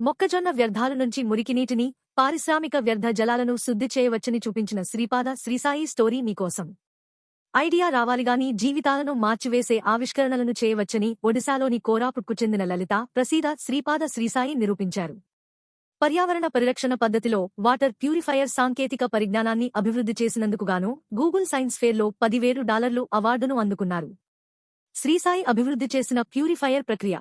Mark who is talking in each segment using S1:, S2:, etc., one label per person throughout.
S1: మొక్కజొన్న వ్యర్థాల నుంచి మురికినీటిని పారిశ్రామిక వ్యర్థ జలాలను శుద్ధి చేయవచ్చని చూపించిన శ్రీపాద శ్రీసాయి స్టోరీ మీకోసం. ఐడియా రావాలిగాని జీవితాలను మార్చివేసే ఆవిష్కరణలను చేయవచ్చని ఒడిశాలోని కోరాపుట్కు చెందిన లలిత ప్రసీద శ్రీపాద శ్రీసాయి నిరూపించారు. పర్యావరణ పరిరక్షణ పద్ధతిలో వాటర్ ప్యూరిఫైయర్ సాంకేతిక పరిజ్ఞానాన్ని అభివృద్ధి చేసినందుకుగాను గూగుల్ సైన్స్ ఫేర్లో పదివేలు డాలర్లు అవార్డును అందుకున్నారు. శ్రీసాయి అభివృద్ధి చేసిన ప్యూరిఫైయర్ ప్రక్రియ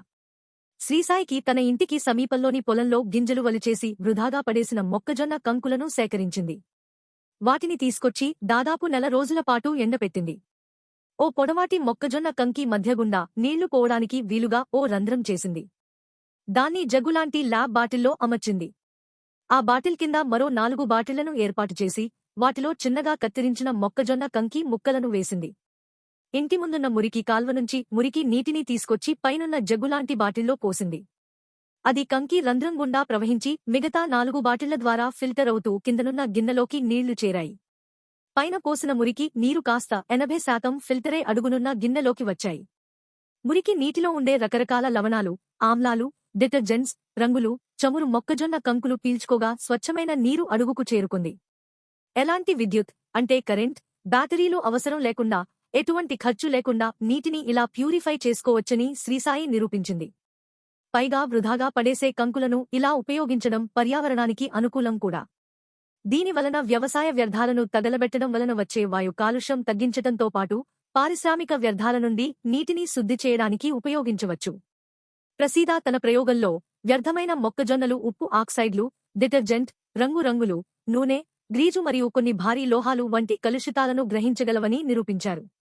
S1: శ్రీసాయికి తన ఇంటికి సమీపంలోని పొలంలో గింజలు వలిచేసి వృధాగా పడేసిన మొక్కజొన్న కంకులను సేకరించింది. వాటిని తీసుకొచ్చి దాదాపు నెల రోజుల పాటు ఎండపెట్టింది. ఓ పొడవాటి మొక్కజొన్న కంకి మధ్యగుండా నీళ్ళు పోవడానికి వీలుగా ఓ రంధ్రం చేసింది. దాన్ని జగ్గులాంటి ల్యాబ్ బాటిల్లో అమర్చింది. ఆ బాటిల్ కింద మరో నాలుగు బాటిళ్ళను ఏర్పాటు చేసి వాటిలో చిన్నగా కత్తిరించిన మొక్కజొన్న కంకి ముక్కలను వేసింది. ఇంటి ముందున్న మురికి కాల్వ నుంచి మురికి నీటిని తీసుకొచ్చి పైనున్న జగ్గులాంటి బాటిల్లో పోసింది. అది కంకి రంధ్రం గుండా ప్రవహించి మిగతా నాలుగు బాటిళ్ళ ద్వారా ఫిల్టర్ అవుతూ కిందనున్న గిన్నెలోకి నీళ్ళు చేరాయి. పైన పోసిన మురికి నీరు కాస్త ఎనభై శాతం ఫిల్టరే అడుగునున్న గిన్నెలోకి వచ్చాయి. మురికి నీటిలో ఉండే రకరకాల లవణాలు ఆమ్లాలు డిటర్జెంట్స్ రంగులు చమురు మొక్కజొన్న కంకులు పీల్చుకోగా స్వచ్ఛమైన నీరు అడుగుకు చేరుకుంది. ఎలాంటి విద్యుత్ అంటే కరెంట్ బ్యాటరీలు అవసరం లేకుండా ఎటువంటి ఖర్చు లేకుండా నీటిని ఇలా ప్యూరిఫై చేసుకోవచ్చని శ్రీసాయి నిరూపించింది. పైగా వృధాగా పడేసే కంకులను ఇలా ఉపయోగించడం పర్యావరణానికి అనుకూలం కూడా. దీనివలన వ్యవసాయ వ్యర్థాలను తగలబెట్టడం వలన వచ్చే వాయు కాలుష్యం తగ్గించటంతో పాటు పారిశ్రామిక వ్యర్థాల నుండి నీటిని శుద్ధి చేయడానికి ఉపయోగించవచ్చు. ప్రసీద తన ప్రయోగంలో వ్యర్థమైన మొక్కజొన్నలు ఉప్పు ఆక్సైడ్లు డిటర్జెంట్ రంగురంగులు నూనె గ్రీజు మరియు కొన్ని భారీ లోహాలు వంటి కలుషితాలను గ్రహించగలవని నిరూపించారు.